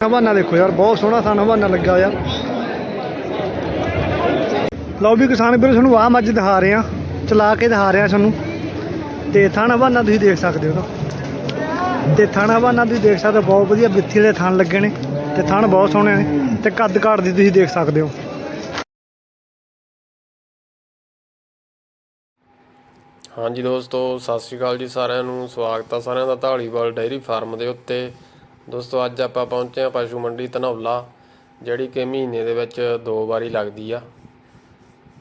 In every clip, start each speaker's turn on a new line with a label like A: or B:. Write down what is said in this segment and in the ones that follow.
A: ਹਵਾਨਾ ਦੇਖੋ ਯਾਰ, ਬਹੁਤ ਸੋਹਣਾ ਥਾਣਾ ਹਵਾਨਾ ਲੱਗਾ ਯਾਰ। ਲਓ ਵੀ ਕਿਸਾਨ ਵੀਰੋ, ਤੁਹਾਨੂੰ ਆਹ ਮੱਝ ਦਿਖਾ ਰਹੇ ਆ ਚਲਾ ਕੇ ਦਿਖਾ ਰਹੇ ਆ ਤੁਹਾਨੂੰ। ਤੇ ਥਾਣਾ ਹਵਾਨਾ ਤੁਸੀਂ ਦੇਖ ਸਕਦੇ ਹੋ ਨਾ। ਤੇ ਥਾਣਾ ਹਵਾਨਾ ਤੁਸੀਂ ਦੇਖ ਸਕਦੇ ਹੋ, ਬਹੁਤ ਵਧੀਆ ਬਿੱਥੀ ਦੇ ਥਣ ਲੱਗੇ ਨੇ ਤੇ ਥਣ ਬਹੁਤ ਸੋਹਣੇ ਨੇ ਤੇ ਕੱਦ ਕਾਠ ਦੀ ਤੁਸੀਂ ਦੇਖ ਸਕਦੇ ਹੋ।
B: ਹਾਂਜੀ ਦੋਸਤੋ, ਸਤਿ ਸ਼੍ਰੀ ਅਕਾਲ ਜੀ ਸਾਰਿਆਂ ਨੂੰ। ਸਵਾਗਤ ਆ ਸਾਰਿਆਂ ਦਾ ਢਾਲੀਵਾਲ ਡੇਅਰੀ ਫਾਰਮ ਦੇ ਉੱਤੇ। ਦੋਸਤੋ, ਅੱਜ ਆਪਾਂ ਪਹੁੰਚੇ ਆ ਪਸ਼ੂ ਮੰਡੀ ਧਨੌਲਾ, ਜਿਹੜੀ ਕਿ ਮਹੀਨੇ ਦੇ ਵਿੱਚ ਦੋ ਵਾਰੀ ਲੱਗਦੀ ਆ।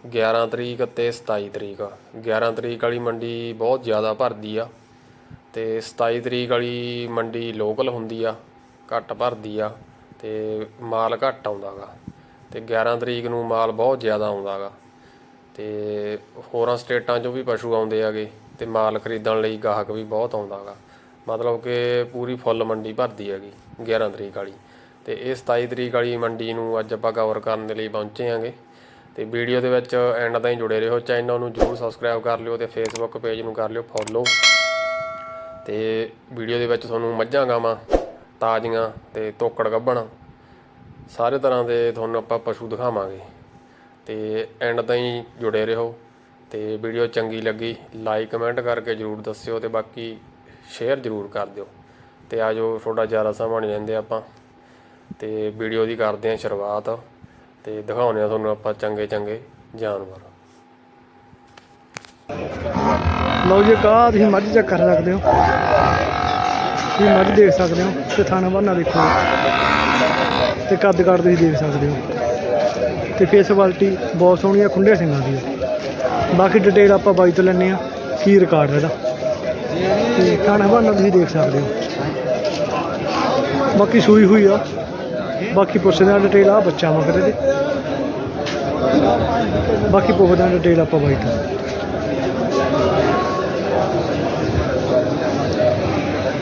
B: 11 ਤਰੀਕ ਤੇ 27 ਤਰੀਕ। 11 ਤਰੀਕ ਵਾਲੀ ਮੰਡੀ ਬਹੁਤ ਜ਼ਿਆਦਾ ਭਰਦੀ ਆ ਤੇ 27 ਤਰੀਕ ਵਾਲੀ ਮੰਡੀ ਲੋਕਲ ਹੁੰਦੀ ਆ, ਘੱਟ ਭਰਦੀ ਆ ਤੇ ਮਾਲ ਘੱਟ ਆਉਂਦਾਗਾ ਤੇ 11 ਤਰੀਕ ਨੂੰ ਮਾਲ ਬਹੁਤ ਜ਼ਿਆਦਾ ਆਉਂਦਾਗਾ ਤੇ ਹੋਰਾਂ ਸਟੇਟਾਂ 'ਚੋਂ ਵੀ ਪਸ਼ੂ ਆਉਂਦੇ ਆਗੇ ਤੇ ਮਾਲ ਖਰੀਦਣ ਲਈ ਗਾਹਕ ਵੀ ਬਹੁਤ ਆਉਂਦਾਗਾ ਮਤਲਬ ਕਿ ਪੂਰੀ ਫੁੱਲ ਮੰਡੀ ਭਰਦੀ ਹੈਗੀ 11 ਤਰੀਕ ਵਾਲੀ। ਤੇ ਇਹ 27 ਤਰੀਕ ਵਾਲੀ ਮੰਡੀ ਨੂੰ ਅੱਜ ਆਪਾਂ ਕਵਰ ਕਰਨ ਦੇ ਲਈ ਪਹੁੰਚੇ ਆਂਗੇ ਤੇ ਵੀਡੀਓ ਦੇ ਵਿੱਚ ਐਂਡ ਤਾਈਂ ਜੁੜੇ ਰਹੋ ਚੈਨਲ ਨੂੰ ਜਰੂਰ ਸਬਸਕ੍ਰਾਈਬ ਕਰ ਲਿਓ ਤੇ ਫੇਸਬੁੱਕ ਪੇਜ ਨੂੰ ਕਰ ਲਿਓ ਫੋਲੋ ਤੇ ਵੀਡੀਓ ਦੇ ਵਿੱਚ ਤੁਹਾਨੂੰ ਮੱਝਾਂ ਗਾਵਾਂ, ਤਾਜ਼ੀਆਂ ਤੇ ਤੋਕੜ ਗੱਭਣ ਸਾਰੇ ਤਰ੍ਹਾਂ ਦੇ ਤੁਹਾਨੂੰ ਆਪਾਂ ਪਸ਼ੂ ਦਿਖਾਵਾਂਗੇ। ਤੇ ਐਂਡ ਤਾਈਂ ਜੁੜੇ ਰਹੋ ਤੇ ਵੀਡੀਓ ਚੰਗੀ ਲੱਗੀ ਲਾਈਕ ਕਮੈਂਟ ਕਰਕੇ ਜਰੂਰ ਦੱਸਿਓ ਤੇ ਬਾਕੀ ਸ਼ੇਅਰ ਜਰੂਰ ਕਰ ਦਿਓ ਤੇ ਆਜੋ ਥੋੜਾ ਜ਼ਿਆਦਾ ਸਮਾਂ ਨਹੀਂ ਲੈਂਦੇ ਆਪਾਂ। ਤੇ ਵੀਡੀਓ ਦੀ ਕਰਦੇ ਹਾਂ ਸ਼ੁਰੂਆਤ ਤੇ ਦਿਖਾਉਂਦੇ ਆ ਤੁਹਾਨੂੰ ਆਪਾਂ ਚੰਗੇ ਚੰਗੇ ਜਾਨਵਰ।
A: ਲਓ ਜੀ ਕਾ ਤੁਸੀਂ ਮੱਝ ਚੈੱਕ ਕਰ ਸਕਦੇ ਹੋ। ਤੁਸੀਂ ਮੱਝ ਦੇਖ ਸਕਦੇ ਹੋ ਤੇ ਥਾਣਾ ਬੰਨਾ ਦੇਖੋ। ਤੇ ਕੱਦ ਕੱਦ ਤੁਸੀਂ ਦੇਖ ਸਕਦੇ ਹੋ। ਤੇ ਫੇਸ ਕੁਆਲਿਟੀ ਬਹੁਤ ਸੋਹਣੀ ਆ ਖੁੰਡੇ ਸਿੰਘਾਂ ਦੀ ਬਾਕੀ ਡਿਟੇਲ ਆਪਾਂ ਬਾਈ ਤੋਂ ਲੈਣੇ ਆ ਕੀ ਰਿਕਾਰਡ ਇਹਦਾ। ਤੇ ਥਾਣਾ ਬੰਨਾ ਤੁਸੀਂ ਦੇਖ ਸਕਦੇ ਹੋ। ਬਾਕੀ ਸੂਈ ਹੋਈ ਆ। ਬਾਕੀ ਪੁੱਛਦੇ ਆ ਡਿਟੇਲ ਆ ਬੱਚਾ ਮਗਰ ਇਹਦੇ ਬਾਕੀ ਪੁੱਛਦੇ ਆ ਡਿਟੇਲ ਆਪਾਂ ਬਾਈ ਤੋਂ।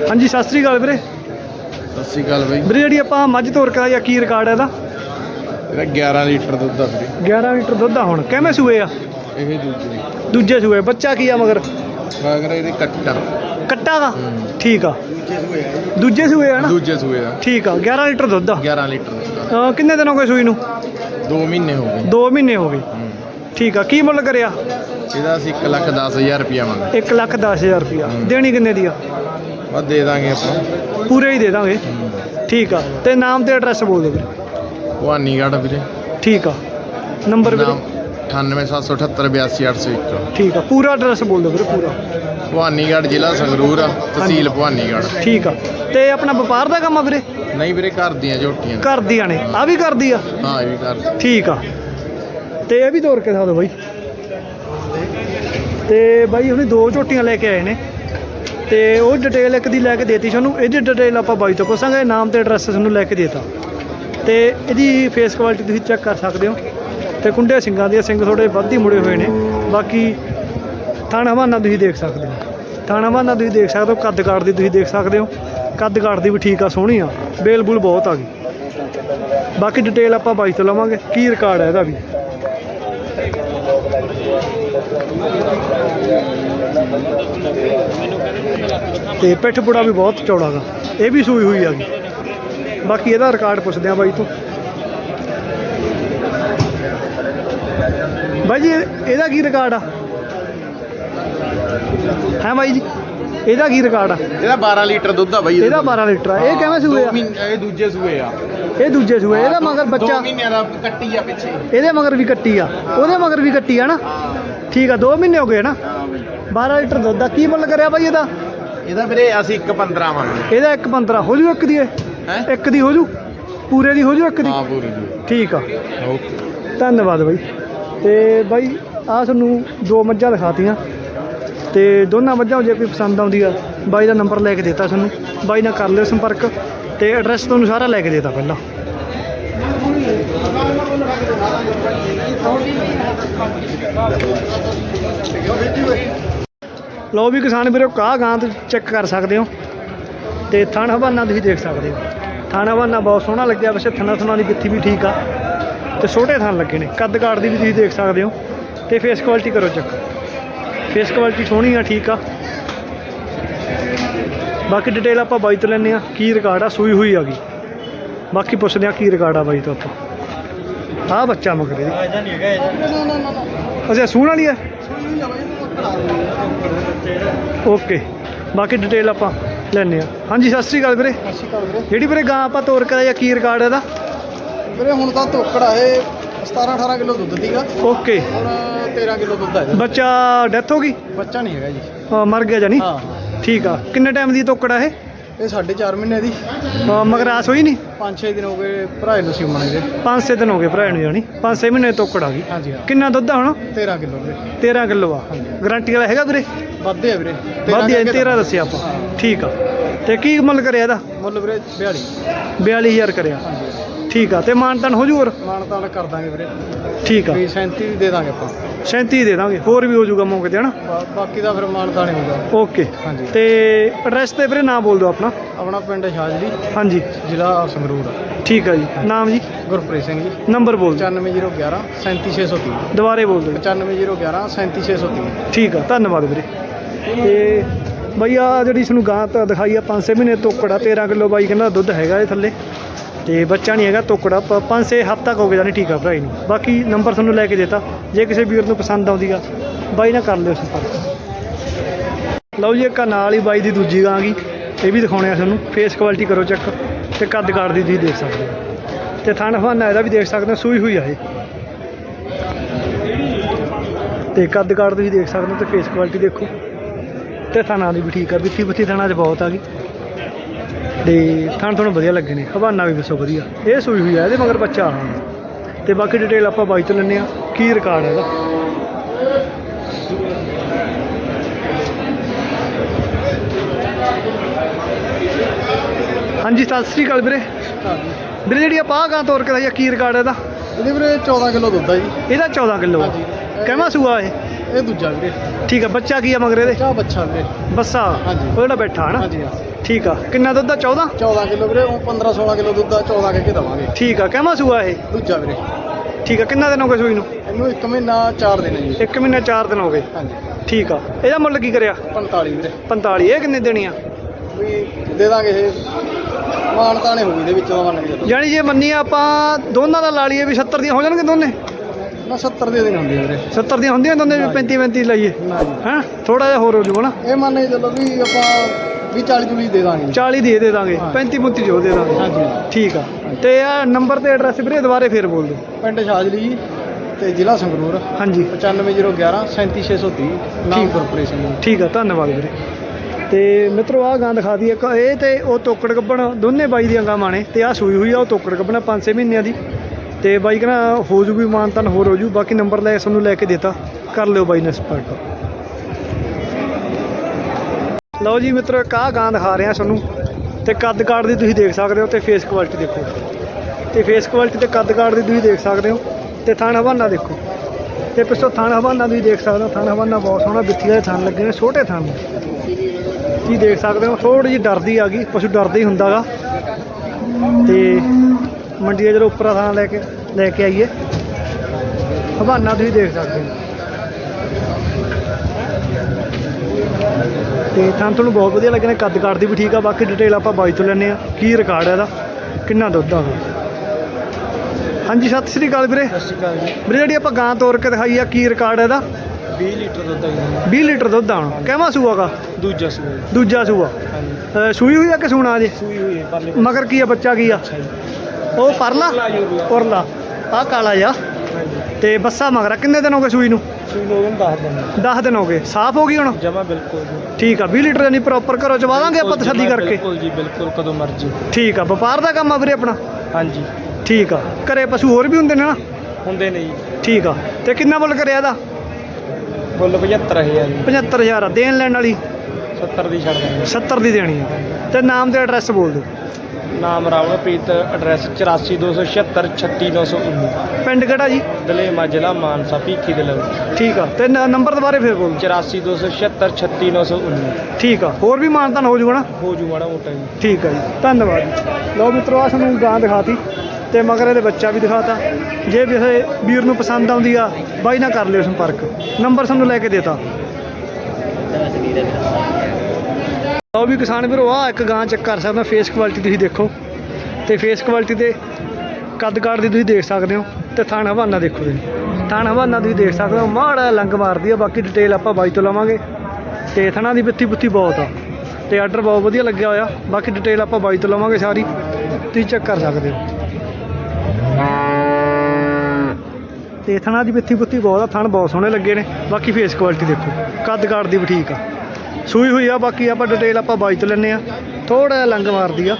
A: ਹਾਂਜੀ ਸਤਿ ਸ੍ਰੀ ਅਕਾਲ ਵੀਰੇ।
C: ਸਤਿ ਸ਼੍ਰੀ ਅਕਾਲ ਬਾਈ।
A: ਵੀਰੇ ਜਿਹੜੀ ਆਪਾਂ ਮੱਝ ਤੋਰ ਕੇ ਆ ਕੀ ਰਿਕਾਰਡ ਹੈ ਇਹਦਾ?
C: ਇਹਦਾ 11 ਲੀਟਰ ਦੁੱਧ ਆ ਵੀਰੇ।
A: 11 ਲੀਟਰ ਦੁੱਧ ਆ ਹੁਣ। ਕਿਵੇਂ ਸੂਏ ਆ?
C: ਇਹ ਦੂਜੀ।
A: ਦੂਜੇ ਸੂਏ। ਬੱਚਾ ਕੀ ਆ ਮਗਰ?
C: ਮਗਰ ਇਹਦੇ ਕੱਟਾ।
A: ਕੱਟਾ ਦਾ? ਠੀਕ ਆ। ਦੂਜੇ ਸੂਏ ਆ ਨਾ?
C: ਦੂਜੇ ਸੂਏ ਦਾ
A: ਠੀਕ ਆ 11 ਲੀਟਰ ਦੁੱਧ ਆ।
C: 11 ਲੀਟਰ ਦੁੱਧ ਆ।
A: ਅਹ ਕਿੰਨੇ ਦਿਨ ਹੋ ਗਏ ਸੂਈ ਨੂੰ?
C: 2 ਮਹੀਨੇ ਹੋ ਗਏ।
A: 2 ਮਹੀਨੇ ਹੋ ਗਏ।
C: ਹੂੰ।
A: ਠੀਕ ਆ ਕੀ ਮੁੱਲ ਕਰਿਆ?
C: ਇਹਦਾ ਅਸੀਂ 1 ਲੱਖ 10000 ਰੁਪਇਆ ਮੰਗ
A: 1 ਲੱਖ 10000 ਰੁਪਿਆ ਦੇਣੀ ਕਿੰਨੇ ਦੀ ਆ?
C: ਬਸ ਦੇ ਦਾਂਗੇ ਆਪਾਂ।
A: ਪੂਰੇ ਹੀ ਦੇ ਦਾਂਗੇ। ਠੀਕ ਆ ਤੇ ਨਾਮ ਤੇ ਐਡਰੈਸ ਬੋਲ ਦਿਓ ਵੀਰੇ।
C: ਭਵਾਨੀਗੜ੍ਹ ਵੀਰੇ।
A: ਠੀਕ ਆ। ਨੰਬਰ ਵੀਰੇ।
C: ਨਾਮ 9877882801
A: ਠੀਕ ਆ ਪੂਰਾ ਐਡਰੈਸ ਬੋਲ ਦਿਓ ਵੀਰੇ ਪੂਰਾ
C: ਭਵਾਨੀਗੜ੍ਹ ਜ਼ਿਲ੍ਹਾ ਸੰਗਰੂਰ ਆ ਤਹਿਸੀਲ ਭਵਾਨੀਗੜ੍ਹ
A: ਠੀਕ ਆ ਤੇ ਆਪਣਾ ਵਪਾਰ ਦਾ ਕੰਮ ਆ ਵੀਰੇ
C: ਨਹੀਂ ਵੀਰੇ ਘਰ ਦੀਆਂ ਝੋਟੀਆਂ
A: ਕਰਦੀਆਂ ਨੇ ਆ ਵੀ ਕਰਦੀ ਆ
C: ਹਾਂ ਇਹ ਵੀ ਘਰ
A: ਠੀਕ ਆ ਤੇ ਇਹ ਵੀ ਤੋਰ ਕੇ ਦਿਖਾ ਦਿਓ ਬਾਈ ਤੇ ਬਾਈ ਉਹਨੇ ਦੋ ਝੋਟੀਆਂ ਲੈ ਕੇ ਆਏ ਨੇ ਤੇ ਉਹ ਡਿਟੇਲ ਇੱਕ ਦੀ ਲੈ ਕੇ ਦੇਤੀ ਤੁਹਾਨੂੰ ਇਹਦੀ ਡਿਟੇਲ ਆਪਾਂ ਬਾਈ ਤੋਂ ਪੁੱਛਾਂਗੇ ਨਾਮ ਤੇ ਐਡਰੈਸ ਤੁਹਾਨੂੰ ਲੈ ਕੇ ਦੇਤਾ ਤੇ ਇਹਦੀ ਫੇਸ ਕੁਆਲਿਟੀ ਤੁਸੀਂ ਚੈੱਕ ਕਰ ਸਕਦੇ ਹੋ ਤੇ ਕੁੰਡੇ ਸਿੰਘਾਂ ਦੇ ਸਿੰਘ ਥੋੜੇ ਵੱਧ ਹੀ ਮੁੜੇ ਹੋਏ ਨੇ। ਬਾਕੀ ਥਾਣਾ ਹਵਾਨਾ ਤੁਸੀਂ ਦੇਖ ਸਕਦੇ ਹੋ। ਥਾਣਾ ਹਵਾਨਾ ਤੁਸੀਂ ਦੇਖ ਸਕਦੇ ਹੋ, ਕੱਦ ਕਾਠ ਦੀ ਤੁਸੀਂ ਦੇਖ ਸਕਦੇ ਹੋ। ਕੱਦ ਕਾਠ ਦੀ ਵੀ ਠੀਕ ਆ, ਸੋਹਣੀ ਆ, ਬੇਲ ਬੂਲ ਬਹੁਤ ਆ ਗਈ। ਬਾਕੀ ਡਿਟੇਲ ਆਪਾਂ ਬਾਈ ਤੋਂ ਲਵਾਂਗੇ, ਕੀ ਰਿਕਾਰਡ ਹੈ ਇਹਦਾ ਵੀ। ਤੇ ਪਿੱਠ ਪੁੜਾ ਵੀ ਬਹੁਤ ਚੌੜਾ ਦਾ ਇਹ ਵੀ ਸੂਈ ਹੋਈ ਹੈਗੀ ਬਾਕੀ ਇਹਦਾ ਰਿਕਾਰਡ ਪੁੱਛਦੇ ਆ ਬਾਈ ਤੋਂ। ਬਾਈ ਜੀ ਇਹ- ਇਹਦਾ ਕੀ ਰਿਕਾਰਡ ਆ? ਹੈ ਬਾਈ ਜੀ ਇਹਦਾ ਕੀ ਰਿਕਾਰਡ ਆ?
C: ਇਹਦਾ 12 ਲੀਟਰ ਦੁੱਧ ਆ ਬਾਈ
A: ਇਹਦਾ 12 ਲੀਟਰ ਆ। ਇਹ ਕਿਵੇਂ ਸੂਏ ਆ?
C: ਇਹ ਦੂਜੇ ਸੂਏ ਆ।
A: ਇਹ ਦੂਜੇ ਸੂਏ ਇਹਦਾ ਮਗਰ
C: ਦੋ
A: ਬੱਚਾ
C: ਮਹੀਨਿਆਂ ਦਾ ਕੱਟੀ ਆ ਪਿੱਛੇ।
A: ਇਹਦੇ ਮਗਰ ਵੀ ਕੱਟੀ ਆ। ਉਹਦੇ ਮਗਰ ਵੀ ਕੱਟੀ ਆ ਨਾ? ਠੀਕ ਆ 2 ਮਹੀਨੇ ਹੋ ਗਏ ਨਾ?
C: ਹਾਂ ਬਾਈ।
A: 12 ਲੀਟਰ ਦੁੱਧ ਦਾ ਕੀ ਮੁੱਲ ਕਰਿਆ ਬਾਈ ਇਹਦਾ?
C: ਇਹਦਾ ਵੀਰੇ ਅਸੀਂ 1.15 ਮੰਗਦੇ
A: ਇਹਦਾ 1.15 ਹੋ ਜੂ ਇੱਕ ਦੀ
C: ਹੈ?
A: ਇੱਕ ਦੀ ਹੋ ਜੂ? ਪੂਰੇ ਦੀ ਹੋ ਜੂ ਇੱਕ ਦੀ?
C: ਹਾਂ ਪੂਰੀ ਜੀ
A: ਠੀਕ ਆ।
C: ਓਕੇ।
A: ਧੰਨਵਾਦ ਬਾਈ। ਤੇ ਬਾਈ ਆ ਤੁਹਾਨੂੰ ਦੋ ਮੱਝਾਂ ਦਿਖਾਤੀਆਂ। ਤੇ ਦੋਨਾਂ ਮੱਝਾਂ ਜੇ ਕੋਈ ਪਸੰਦ ਆਉਂਦੀ ਆ, ਬਾਈ ਦਾ ਨੰਬਰ ਲੈ ਕੇ ਦਿੱਤਾ ਤੁਹਾਨੂੰ ਬਾਈ ਨਾਲ ਕਰ ਲਿਓ ਸੰਪਰਕ ਤੇ ਐਡਰੈਸ ਤੁਹਾਨੂੰ ਸਾਰਾ ਲੈ ਕੇ ਦਿੱਤਾ ਪਹਿਲਾਂ। ਲਓ ਵੀ ਕਿਸਾਨ ਵੀਰੋ, ਕਾਹ ਗਾਂ ਤੇ ਚੈੱਕ ਕਰ ਸਕਦੇ ਹੋ। ਤੇ ਥਣ ਹਵਾਨਾ ਤੁਸੀਂ ਦੇਖ ਸਕਦੇ ਹੋ। ਥਣ ਹਵਾਨਾ ਬਹੁਤ ਸੋਹਣਾ ਲੱਗਿਆ, ਵੈਸੇ ਥਣਾ ਥਣਾ ਦੀ ਗਿੱਥੀ ਵੀ ਠੀਕ ਆ। ਤੇ ਛੋਟੇ ਥਣ ਲੱਗੇ ਨੇ। ਕੱਦ ਕਾਠ ਦੀ ਵੀ ਤੁਸੀਂ ਦੇਖ ਸਕਦੇ ਹੋ। ਤੇ ਫੇਸ ਕੁਆਲਿਟੀ ਕਰੋ ਚੈੱਕ ਫੇਸ ਕੁਆਲਿਟੀ ਸੋਹਣੀ ਆ ਠੀਕ ਆ। ਬਾਕੀ ਡਿਟੇਲ ਆਪਾਂ ਬਾਈ ਤੋਂ ਲੈਣੇ ਆ ਕੀ ਰਿਕਾਰਡ ਆ ਸੂਈ ਹੋਈ ਆ ਗਈ। ਬਾਕੀ ਪੁੱਛਦੇ ਆ ਕੀ ਰਿਕਾਰਡ ਆ ਬਾਈ ਤੋਂ ਆਪਾਂ। ਆ ਬੱਚਾ ਮਗਰੇ ਦੀ
D: ਇਹਦਾ ਨਹੀਂ ਹੈਗਾ ਇਹਦਾ
A: ਅੱਛਾ ਸੂਣ ਵਾਲੀ ਹੈ ਓਕੇ। ਬਾਕੀ ਡਿਟੇਲ ਆਪਾਂ ਲੈਣੇ ਆ ਹਾਂਜੀ ਸਤਿ ਸ੍ਰੀ ਅਕਾਲ ਵੀਰੇ।
D: ਸਤਿ ਸ਼੍ਰੀ ਅਕਾਲ ਵੀਰੇ।
A: ਜਿਹੜੀ ਵੀਰੇ ਗਾਂ ਆਪਾਂ ਤੋਰ ਕਰਿਆ ਜਾਂ ਕੀ ਰਿਕਾਰਡ ਇਹਦਾ?
D: ਵੀਰੇ ਹੁਣ ਤਾਂ ਤੋਕੜਾ ਇਹ। 17 18 ਕਿਲੋ ਦੁੱਧ ਦੀਗਾ
A: ਓਕੇ।
D: ਹੁਣ 13 ਕਿਲੋ ਦੁੱਧ ਆ ਇਹਦਾ।
A: ਬੱਚਾ ਡੈਥ ਹੋ ਗਈ?
D: ਬੱਚਾ ਨਹੀਂ ਹੈਗਾ ਜੀ।
A: ਅ, ਮਰ ਗਿਆ ਜਾਨੀ
D: ਹਾਂ।
A: ਠੀਕ ਆ। ਕਿੰਨੇ ਟਾਈਮ ਦੀ ਤੋਕੜਾ ਇਹ?
D: ਇਹ 4.5 ਮਹੀਨੇ ਦੀ।
A: ਅ, ਮਗਰ ਆਸ ਹੋਈ ਨਹੀਂ?
D: 5-6 ਦਿਨ ਹੋ ਗਏ ਭਰਾਏ ਨੂੰ ਸਿਮਣ ਦੇ।
A: 5-6 ਦਿਨ ਹੋ ਗਏ ਭਰਾ ਨੂੰ ਜਾਣੀ। 5-6 ਮਹੀਨੇ ਦੀ ਤੋਕੜ ਆ ਗਈ।
D: ਹਾਂਜੀ ਹਾਂ।
A: ਕਿੰਨਾ ਦੁੱਧ ਆ ਹੁਣ?
D: 13 ਕਿਲੋ ਵੀਰੇ।
A: 13 ਕਿਲੋ ਆ। ਗਾਰੰਟੀ ਵਾਲਾ ਹੈਗਾ ਵੀਰੇ?
D: ਵੱਧਦੇ ਆ ਵੀਰੇ।
A: ਵਾਧੀ
D: ਕੇ
A: 13 ਦੱਸਿਆ ਆਪਾਂ।
D: ਹਾਂ।
A: ਠੀਕ ਆ। ਤੇ ਕੀ ਮੁੱਲ ਕਰਿਆ ਇਹਦਾ?
D: ਮੁੱਲ ਵੀਰੇ 42
A: 42000 ਕਰਿਆ।
D: ਹਾਂਜੀ।
A: ਠੀਕ ਆ ਤੇ ਮਾਨਤਨ ਹੋ ਜੂ ਹੋਰ?
D: ਮਾਨ ਤਾਨ ਕਰ ਦਾਂਗੇ ਵੀਰੇ।
A: ਠੀਕ ਆ।
D: ਵੀ 37 ਦੇ ਦਾਂਗੇ ਆਪਾਂ।
A: 37 ਦੇ ਦਾਂਗੇ ਹੋਰ ਵੀ ਹੋ ਜੂਗਾ ਮੌਕੇ ਤੇ ਹਨਾ?
D: ਬਾ- ਬਾਕੀ ਦਾ ਫਿਰ ਮਾਨ ਤਾਨ ਹੋਊਗਾ
A: ਓਕੇ
D: ਹਾਂਜੀ।
A: ਤੇ ਐਡਰੈਸ ਤੇ ਵੀਰੇ ਨਾਮ ਬੋਲ ਦਿਓ ਆਪਣਾ।
D: ਆਪਣਾ ਪਿੰਡ ਸ਼ਾਜਲੀ
A: ਹਾਂਜੀ।
D: ਜ਼ਿਲ੍ਹਾ ਸੰਗਰੂਰ।
A: ਠੀਕ ਆ ਜੀ ਨਾਮ ਜੀ?
D: ਗੁਰਪ੍ਰੀਤ ਸਿੰਘ ਜੀ।
A: ਨੰਬਰ ਬੋਲ ਦਿਓ।
D: 95011 37630
A: ਦੁਬਾਰੇ ਬੋਲ ਦਿਓ।
D: 95011 37630
A: ਠੀਕ ਆ ਧੰਨਵਾਦ ਵੀਰੇ। ਤੇ ਬਾਈ ਆ ਜਿਹੜੀ ਤੁਹਾਨੂੰ ਗਾਂ ਤਾਂ ਦਿਖਾਈ ਆ 5-6 ਮਹੀਨੇ ਤੋਕੜਾ 13 ਕਿਲੋ ਬਾਈ ਕਹਿੰਦਾ ਦੁੱਧ ਹੈਗਾ ਇਹ ਥੱਲੇ। ਤੇ ਬੱਚਾ ਨਹੀਂ ਹੈਗਾ ਤੋਕੜਾ 5-6 ਹਫ਼ਤਾ ਹੋ ਗਿਆ ਜਾਨੀ ਠੀਕ ਭਰਾਈ ਨੂੰ। ਬਾਕੀ ਨੰਬਰ ਤੁਹਾਨੂੰ ਲੈ ਕੇ ਦਿੱਤਾ, ਜੇ ਕਿਸੇ ਵੀਰ ਨੂੰ ਪਸੰਦ ਆਉਂਦੀ ਆ, ਬਾਈ ਨਾਲ ਕਰ ਲਿਓ ਸੰਪਰਕ। ਲਓ ਜੀ, ਇੱਕ ਨਾਲ ਹੀ ਬਾਈ ਦੀ ਦੂਜੀ ਗਾਂ ਗਈ, ਇਹ ਵੀ ਦਿਖਾਉਣੇ ਆ ਤੁਹਾਨੂੰ ਫੇਸ ਕੁਆਲਿਟੀ ਕਰੋ ਚੈੱਕ ਤੇ ਕੱਦ ਕਾਠ ਦੀ ਤੁਸੀਂ ਦੇਖ ਸਕਦੇ ਹੋ। ਤੇ ਥਣ ਫਾਨਾ ਇਹਦਾ ਵੀ ਦੇਖ ਸਕਦੇ ਹੋ, ਸੂਈ ਹੋਈ ਆ ਇਹ। ਤੇ ਕੱਦ ਕਾਠ ਤੁਸੀਂ ਦੇਖ ਸਕਦੇ ਹੋ, ਤੇ ਫੇਸ ਕੁਆਲਿਟੀ ਦੇਖੋ। ਤੇ ਥਾਣਾ ਦੀ ਵੀ ਠੀਕ ਆ ਬਿੱਥੀ ਬਿੱਥੀ ਥਾਣਾ 'ਚ ਬਹੁਤ ਆ ਗਈ। ਤੇ ਥਣ ਤੁਹਾਨੂੰ ਵਧੀਆ ਲੱਗੇ ਨੇ ਹਵਾਨਾ ਵੀ ਦੱਸੋ ਵਧੀਆ। ਇਹ ਸੂਈ ਹੋਈ ਆ ਇਹਦੇ ਮਗਰ ਬੱਚਾ ਆ। ਤੇ ਬਾਕੀ ਡਿਟੇਲ ਆਪਾਂ ਬਾਈ ਤੋਂ ਲੈਂਦੇ ਆ ਕੀ ਰਿਕਾਰਡ ਹੈ ਇਹਦਾ। ਹਾਂਜੀ ਸਤਿ ਸ੍ਰੀ ਅਕਾਲ ਵੀਰੇ। ਵੀਰੇ ਜਿਹੜੀ ਆਪਾਂ ਆਹ ਗਾਂ ਤੋਰ ਕੇ ਦਾ ਕੀ ਰਿਕਾਰਡ ਹੈ ਇਹਦਾ?
D: ਇਹਦੇ ਵੀਰੇ 14 ਕਿਲੋ ਦੁੱਧ ਆ ਜੀ।
A: ਇਹਦਾ 14 ਕਿਲੋ
D: ਹਾਂਜੀ।
A: ਸੂਆ ਇਹ?
D: ਇਹ ਦੂਜਾ ਵੀਰੇ।
A: ਠੀਕ ਆ ਬੱਚਾ ਕੀ ਆ ਮਗਰ ਇਹਦੇ
D: ਚਾਹ ਬੱਚਾ ਵੀਰੇ।
A: ਬੱਸਾ।
D: ਹਾਂਜੀ।
A: ਉਹ ਜਿਹੜਾ ਬੈਠਾ ਹਨਾ?
D: ਹਾਂਜੀ ਹਾਂ।
A: ਠੀਕ ਆ ਕਿੰਨਾ ਦੁੱਧ ਆ 14
D: 14 ਕਿਲੋ ਵੀਰੇ ਉਹ 15 16 ਕਿਲੋ ਦੁੱਧ ਆ 14 ਕਹਿ ਕੇ ਦਵਾਂਗੇ।
A: ਠੀਕ ਆ ਕਹਿਵਾ ਸੂਆ ਇਹ?
D: ਦੂਜਾ ਵੀਰੇ।
A: ਠੀਕ ਆ ਕਿੰਨਾ ਦਿਨ ਹੋ ਗਏ ਸੂਈ ਨੂੰ?
D: ਇਹਨੂੰ 1 ਮਹੀਨਾ 4 ਦਿਨ ਹੈ ਜੀ
A: ਇੱਕ ਮਹੀਨਾ 4 ਦਿਨ ਹੋ ਗਏ।
D: ਹਾਂਜੀ।
A: ਠੀਕ ਆ ਇਹਦਾ ਮੁੱਲ ਕੀ ਕਰਿਆ?
D: 45 ਵੀਰੇ।
A: 45 ਇਹ ਕਿੰਨੇ ਦੇਣੀ ਆ?
D: ਵੀ ਦੇ ਦਾਂਗੇ ਇਹ। ਮਾਨ ਤਾਣੇ ਹੋਊ ਇਹਦੇ ਵਿੱਚੋਂ ਮੰਨ ਕੇ ਚੱਲੋ
A: ਯਾਨੀ ਜੇ ਮੰਨੀਏ ਆਪਾਂ ਦੋਨਾਂ ਦਾ ਲਾ ਲਈਏ ਵੀ 70 ਦੀਆਂ ਹੋ ਜਾਣਗੇ ਦੋਨੇ?
D: ਨਾ 70 ਦੇ ਦਿਨ ਹੁੰਦੀ ਆ ਵੀਰੇ।
A: 70 ਦੀਆਂ ਹੁੰਦੀਆਂ ਵੀ 35 35 ਲਈਏ।
D: ਨਾ ਜੀ
A: ਹੈਂ? ਥੋੜਾ ਜਿਹਾ ਹੋਰ ਹੋ ਜੂਗਾ ਨਾ।
D: ਇਹ ਮੰਨ ਕੇ ਚੱਲੋ ਵੀ ਆਪਾਂ 20 40 ਜੁਲੀ ਦੇ ਦਾਂਗੇ।
A: 40 ਦੀ ਦੇ ਦਾਂਗੇ।
D: ਹਾਂ।
A: 35 35 ਜੋ ਦੇ ਦਾਂਗੇ।
D: ਹਾਂਜੀ।
A: ਠੀਕ ਆ। ਤੇ ਆ ਨੰਬਰ ਤੇ ਐਡਰੈਸ ਵੀਰੇ ਦੁਬਾਰੇ ਫੇਰ ਬੋਲ ਦਿਓ।
D: ਪਿੰਡ ਸ਼ਾਜਲੀ ਜੀ ਤੇ ਜ਼ਿਲ੍ਹਾ ਸੰਗਰੂਰ।
A: ਹਾਂਜੀ।
D: 95011 37630 ਨਾਮ
A: ਠੀਕ।
D: ਕਾਰਪੋਰੇਸ਼ਨ ਜੀ
A: ਠੀਕ ਆ ਧੰਨਵਾਦ ਵੀਰੇ। ਤੇ ਮਿੱਤਰੋ ਆ ਗਾਂ ਦਿਖਾ ਦਈਏ ਇੱਕ। ਇਹ ਤੇ ਉਹ ਤੋਕੜ ਗੱਬਣ ਦੋਨੇ ਬਾਈ ਦੀਆਂ ਗਾਵਾਂ ਨੇ ਤੇ ਆ ਸੂਈ ਹੋਈ ਆ ਉਹ ਤੋਕੜ ਗੱਬਣਾ 5-6 ਮਹੀਨਿਆਂ ਦੀ। ਤੇ ਬਾਈ ਕਹਿੰਦਾ ਹੋ ਜੂਗੀ ਮਾਨਤਨ ਹੋਰ ਹੋ ਜੂ, ਬਾਕੀ ਨੰਬਰ ਲੈ ਤੁਹਾਨੂੰ ਲੈ ਕੇ ਦਿੱਤਾ। ਕਰ ਲਿਓ ਬਾਈ ਨੇ ਸੰਪਰਕ ਲਓ ਜੀ ਮਿੱਤਰੋ, ਇੱਕ ਗਾਂ ਦਿਖਾ ਰਿਹਾ ਤੁਹਾਨੂੰ ਤੇ ਕੱਦ ਕਾਰਡ ਦੀ ਤੁਸੀਂ ਦੇਖ ਸਕਦੇ ਹੋ ਤੇ ਫੇਸ ਕੁਆਲਿਟੀ ਦੇਖੋ। ਤੇ ਫੇਸ ਕੁਆਲਿਟੀ ਤੇ ਕੱਦ ਕਾਰਡ ਦੀ ਤੁਸੀਂ ਦੇਖ ਸਕਦੇ ਹੋ। ਤੇ ਥਣ ਹਵਾਨਾ ਦੇਖੋ। ਤੇ ਪਿੱਛੋਂ ਥਣ ਹਵਾਨਾ ਤੁਸੀਂ ਦੇਖ ਸਕਦੇ ਹੋ। ਥਣ ਹਵਾਨਾ ਬਹੁਤ ਸੋਹਣਾ ਬਿੱਥੀ ਦੇ ਥਣ ਲੱਗੇ ਨੇ, ਛੋਟੇ ਥਣ ਨੇ। ਤੁਸੀਂ ਦੇਖ ਸਕਦੇ ਹੋ ਥੋੜੀ ਜਿਹੀ ਡਰਦੀ ਆ ਗਈ, ਪਸ਼ੂ ਡਰਦਾ ਹੀ ਹੁੰਦਾਗਾ। ਤੇ ਮੰਡੀ ਦੇ ਜਦੋਂ ਉੱਪਰ ਥਾਂ ਲੈ ਕੇ ਲੈ ਕੇ ਆਈਏ ਹਵਾਨਾ ਤੁਸੀਂ ਦੇਖ ਸਕਦੇ ਹੋ। ਤੇ ਥਾਂ ਤੁਹਾਨੂੰ ਬਹੁਤ ਵਧੀਆ ਲੱਗਣੇ ਕੱਦ ਕਾਠ ਦੀ ਵੀ ਠੀਕ ਆ ਬਾਕੀ ਡਿਟੇਲ ਆਪਾਂ ਬਾਈ ਤੋਂ ਲੈਣੇ ਆ ਕੀ ਰਿਕਾਰਡ ਹੈ ਇਹਦਾ? ਕਿੰਨਾ ਦੁੱਧ ਆ ਹਾਂਜੀ ਸਤਿ ਸ੍ਰੀ ਅਕਾਲ ਵੀਰੇ।
D: ਸਤਿ ਸ਼੍ਰੀ ਅਕਾਲ ਜੀ।
A: ਵੀਰੇ ਜਿਹੜੀ ਆਪਾਂ ਗਾਂ ਤੋਰ ਕੇ ਦਿਖਾਈ ਆ ਕੀ ਰਿਕਾਰਡ ਹੈ ਇਹਦਾ?
D: 20 ਲੀਟਰ ਦੁੱਧ ਆ ਜੀ
A: 20 ਲੀਟਰ ਦੁੱਧ ਆਉਣ ਕਹਿਵਾ ਸੂਆਗਾ
D: ਦੂਜਾ ਸੂਆ।
A: ਦੂਜਾ ਸੂਆ।
D: ਹਾਂਜੀ।
A: ਸੂਈ ਹੋਈ ਆ ਕਿ ਸੂਣਾ ਅਜੇ
D: ਸੂਈ ਹੋਈ ਹੈ
A: ਮਗਰ ਕੀ ਆ ਬੱਚਾ ਕੀ ਆ?
D: ਜੀ।
A: ਉਹ ਪਰਲਾ? ਉਰਲਾ ਆ ਕਾਲਾ ਜਾ ਤੇ ਬੱਸਾ ਮਗਰ। ਕਿੰਨੇ ਦਿਨ ਹੋ ਗਏ ਸੂਈ ਨੂੰ?
D: ਸੂਈ ਨੂੰ ਉਹਨੂੰ ਦੱਸ ਦਿੰਦਾ
A: 10 ਦਿਨ ਹੋ ਗਏ। ਸਾਫ਼ ਹੋ ਗਈ ਹੁਣ?
D: ਜਮਾ ਬਿਲਕੁਲ
A: ਠੀਕ ਆ। 20 ਲੀਟਰ ਜਾਨੀ ਪ੍ਰੋਪਰ ਘਰੋਂ ਚਵਾ ਦਾਂਗੇ ਆਪਾਂ ਤਸੱਲੀ ਕਰਕੇ?
D: ਬਿਲਕੁਲ ਜੀ ਬਿਲਕੁਲ ਕਦੋਂ ਮਰਜ਼ੀ।
A: ਠੀਕ ਆ। ਵਪਾਰ ਦਾ ਕੰਮ ਆ ਵੀਰੇ ਆਪਣਾ?
D: ਹਾਂਜੀ।
A: ਠੀਕ ਆ। ਘਰੇ ਪਸ਼ੂ ਹੋਰ ਵੀ ਹੁੰਦੇ ਨੇ ਨਾ?
D: ਹੁੰਦੇ ਨੇ ਜੀ।
A: ਠੀਕ ਆ। ਤੇ ਕਿੰਨਾ ਮੁੱਲ ਕਰਿਆ ਇਹਦਾ?
D: ਬੁੱਲ 75000 ਜੀ।
A: 75000 ਆ। ਦੇਣ ਲੈਣ ਵਾਲੀ?
D: 70 ਦੀ ਛੱਡ ਦਾਂਗੇ
A: 70 ਦੀ ਦੇਣੀ ਆ। ਤੇ ਨਾਮ ਤੇ ਐਡਰੈਸ ਬੋਲ ਦਿਓ।
D: ਨਾਮ ਰਾਵਣਪ੍ਰੀਤ ਐਡਰੈਸ 84276 36919
A: ਪਿੰਡ ਕਿਹੜਾ ਜੀ?
D: ਦਲੇਮਾ ਜ਼ਿਲ੍ਹਾ ਮਾਨਸਾ ਭੀਖੀ ਦੇ ਲਵ
A: ਠੀਕ ਆ ਤੇ ਨ- ਨੰਬਰ ਦੁਬਾਰੇ ਫੇਰ ਬੋਲ। ਦਿਓ
D: 84276 36919
A: ਠੀਕ ਆ ਹੋਰ ਵੀ ਮਾਨਤਾਨ ਹੋ ਜੂਗਾ ਨਾ?
D: ਹੋ ਜੂ ਮਾੜਾ ਮੋਟਾ ਜੀ।
A: ਠੀਕ ਆ ਜੀ ਧੰਨਵਾਦ ਜੀ। ਲਓ ਮਿੱਤਰੋ ਆ ਸਾਨੂੰ ਗਾਂ ਦਿਖਾਤੀ ਤੇ ਮਗਰ ਇਹਦੇ ਬੱਚਾ ਵੀ ਦਿਖਾਤਾ। ਜੇ ਕਿਸੇ ਵੀਰ ਨੂੰ ਪਸੰਦ ਆਉਂਦੀ ਆ ਬਾਈ ਨਾਲ ਕਰ ਲਿਓ ਸੰਪਰਕ। ਨੰਬਰ ਸਾਨੂੰ ਲੈ ਕੇ ਦੇਤਾ। ਲਓ ਵੀ ਕਿਸਾਨ ਵੀਰੋ ਆ ਇੱਕ ਗਾਂ ਚੈੱਕ ਕਰ ਸਕਦਾ ਫੇਸ ਕੁਆਲਿਟੀ ਤੁਸੀਂ ਦੇਖੋ। ਤੇ ਫੇਸ ਕੁਆਲਿਟੀ ਦੇ ਕੱਦ ਕਾਠ ਦੀ ਤੁਸੀਂ ਦੇਖ ਸਕਦੇ ਹੋ ਤੇ ਥਾਣਾ ਹਵਾਨਾ ਦੇਖੋ ਤੁਸੀਂ। ਥਾਣਾ ਹਵਾਨਾ ਤੁਸੀਂ ਦੇਖ ਸਕਦੇ ਹੋ, ਮਾੜਾ ਲੰਗ ਮਾਰਦੀ ਆ ਬਾਕੀ ਡਿਟੇਲ ਆਪਾਂ ਬਾਈ ਤੋਂ ਲਵਾਂਗੇ। ਤੇ ਥਣਾ ਦੀ ਬਿੱਤੀ ਬੁੱਤੀ ਬਹੁਤ ਆ। ਤੇ ਆਰਡਰ ਬਹੁਤ ਵਧੀਆ ਲੱਗਿਆ ਹੋਇਆ, ਬਾਕੀ ਡਿਟੇਲ ਆਪਾਂ ਬਾਈ ਤੋਂ ਲਵਾਂਗੇ ਸਾਰੀ। ਤੁਸੀਂ ਚੈੱਕ ਕਰ ਸਕਦੇ ਹੋ। ਤੇ ਥਣਾ ਦੀ ਬਿੱਤੀ ਬੁੱਤੀ ਬਹੁਤ ਆ, ਥਣ ਬਹੁਤ ਸੋਹਣੇ ਲੱਗੇ ਨੇ, ਬਾਕੀ ਫੇਸ ਕੁਆਲਿਟੀ ਦੇਖੋ, ਕੱਦ ਕਾਠ ਦੀ ਵੀ ਠੀਕ ਆ। ਸੂਈ ਹੋਈ ਆ ਬਾਕੀ ਆਪਾਂ ਡਿਟੇਲ ਆਪਾਂ ਬਾਈ ਤੋਂ ਲੈਣੇ ਆ। ਥੋੜਾ ਜਿਹਾ ਲੰਗ ਮਾਰਦੀ ਆ।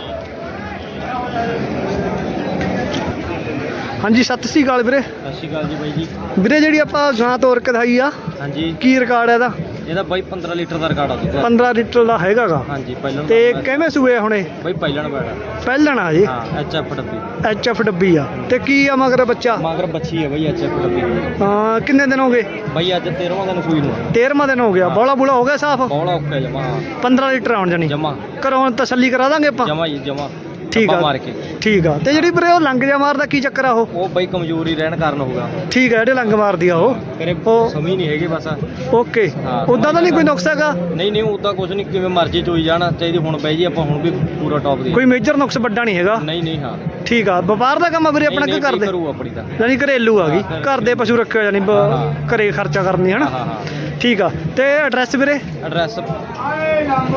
A: ਹਾਂਜੀ ਸਤਿ ਸ੍ਰੀ ਅਕਾਲ ਵੀਰੇ।
D: ਸਤਿ ਸ਼੍ਰੀ ਅਕਾਲ ਜੀ ਬਾਈ ਜੀ।
A: ਵੀਰੇ ਜਿਹੜੀ ਆਪਾਂ ਗਾਂ ਤੋਰ ਕੇ ਦਿਖਾਈ ਆ
D: ਹਾਂਜੀ।
A: ਕੀ ਰਿਕਾਰਡ ਹੈ ਇਹਦਾ?
D: ਇਹਦਾ ਬਾਈ 15 ਲੀਟਰ ਦਾ ਰਿਕਾਰਡ ਆ ਦੂਗਾ
A: 15 ਲੀਟਰ ਦਾ ਹੈਗਾਗਾ।
D: ਹਾਂਜੀ ਪਹਿਲਾਂ
A: ਤੇ ਕਿਵੇਂ ਸੂਏ ਆ ਹੁਣੇ?
D: ਬਾਈ ਪਹਿਲਣ ਬੈੜਾ
A: ਪਹਿਲਣ ਆ ਜੀ।
D: ਹਾਂ ਐਚ ਐਫ ਡੱਬੀ।
A: ਐਚ ਐਫ ਡੱਬੀ ਆ। ਤੇ ਕੀ ਆ ਮਗਰ ਬੱਚਾ?
D: ਮਗਰ ਬੱਚੀ ਹੈ ਬਾਈ ਐਚ ਐਫ ਡੱਬੀ।
A: ਹਾਂ ਕਿੰਨੇ ਦਿਨ ਹੋ ਗਏ?
D: ਬਾਈ ਅੱਜ 13ਵਾਂ ਦਿਨ ਸੂਈ ਨੂੰ
A: 13ਵਾਂ ਦਿਨ ਹੋ ਗਿਆ। ਬੋਲਾ ਬੁਲਾ ਹੋ ਗਿਆ ਸਾਫ਼?
D: ਬੌਲਾ ਔਖਾ ਜਮਾ।
A: 15 ਲੀਟਰ ਆਉਣ ਜਾਨੀ
D: ਜਮਾ।
A: ਘਰੋਂ ਤਸੱਲੀ ਕਰਾ ਦਾਂਗੇ ਆਪਾਂ?
D: ਜਮਾ ਜੀ ਜਮਾ।
A: ਠੀਕ ਆ
D: ਮਾਰ ਕੇ।
A: ਠੀਕ ਆ। ਤੇ ਜਿਹੜੀ ਵੀਰੇ ਉਹ ਲੰਗ ਜਾ ਮਾਰਦਾ ਕੀ ਚੱਕਰ ਆ ਉਹ?
D: ਉਹ ਬਾਈ ਕਮਜ਼ੋਰੀ ਰਹਿਣ ਕਾਰਨ ਹੋਗਾ
A: ਠੀਕ ਆ ਜਿਹੜੇ ਲੰਗ ਮਾਰਦੀ ਆ ਉਹ।
D: ਤੇਰੇ
A: ਉਹ-
D: ਸਮਝ ਨਹੀਂ ਹੈਗੀ ਬਸ।
A: ਓਕੇ।
D: ਹਾਂ।
A: ਉਦਾਂ ਤਾਂ ਨਹੀਂ ਕੋਈ ਨੁਕਸ ਹੈਗਾ?
D: ਨਹੀਂ ਨਹੀਂ ਉਦਾਂ ਕੁਝ ਨਹੀਂ ਕਿਵੇਂ ਮਰਜ਼ੀ ਚੋਈ ਜਾਣਾ। ਚਾਹੀਦੀ ਹੁਣ ਬਾਈ ਜੀ ਆਪਾਂ ਹੁਣ ਵੀ ਪੂਰਾ ਟੌਪ ਦੀ।
A: ਕੋਈ ਮੇਜਰ ਨੁਕਸ ਵੱਡਾ ਨਹੀਂ ਹੈਗਾ?
D: ਨਹੀਂ ਨਹੀਂ ਹਾਂ।
A: ਠੀਕ ਆ। ਵਪਾਰ ਦਾ ਕੰਮ ਆ ਵੀਰੇ ਆਪਣਾ ਕੀ ਕਰਦੇ
D: ਕਰੂ ਆਪਣੀ ਤਾਂ।
A: ਯਾਨੀ ਘਰੇਲੂ ਆ ਗਈ। ਘਰ ਦੇ ਪਸ਼ੂ ਰੱਖੇ ਯਾਨੀ ਬ-। ਘਰੇ ਖਰਚਾ ਕਰਨੀ ਹਨਾ?
D: ਹਾਂ ਹਾਂ
A: ਠੀਕ ਆ। ਤੇ ਐਡਰੈਸ ਵੀਰੇ?
D: ਐਡਰੈਸ